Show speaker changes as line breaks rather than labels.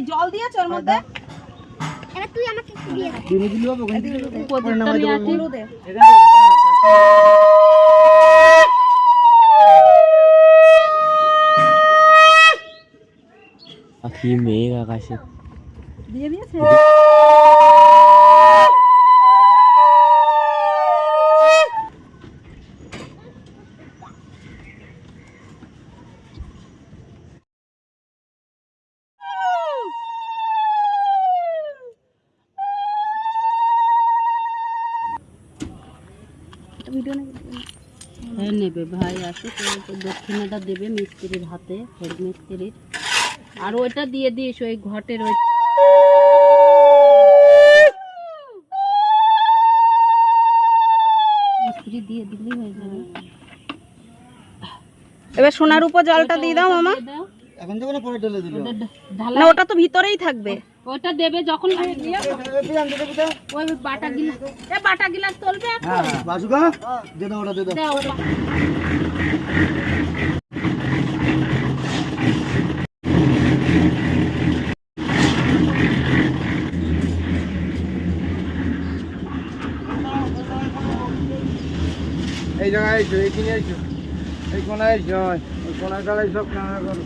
এই জল দিয়েছ ওর মধ্যে?
তুই আমাকে দিয়ে
নিয়ে আসি
হলুদে
পাখি মেঘ আকাশে।
দিয়ে দিয়েছে?
হ্যাঁ নেবে ভাই আসে তো তো দক্ষিণাটা দেবে মিস্ত্রির হাতে হেড মিস্ত্রির। আর ওইটা দিয়ে দিস ওই ঘটের ওই মিস্ত্রি দিয়ে দিলেই হয়ে যাবে।
এবার সোনার উপর জলটা দিয়ে দাও মামা।
এখন যখন পরে ঢেলে দিল।
না ওটা তো ভিতরেই থাকবে।
ওটা দেবে যখন ওই বাটা গিলাস এ বাটা গিলাস তুলবে এখন?
হ্যাঁ বাসুকা দে দাও ওটা দে দাও।
দাও
এই জায়গায় এইখানে এই কোনায় ওই কোনায় দাঁড়াই সব কামনা করো।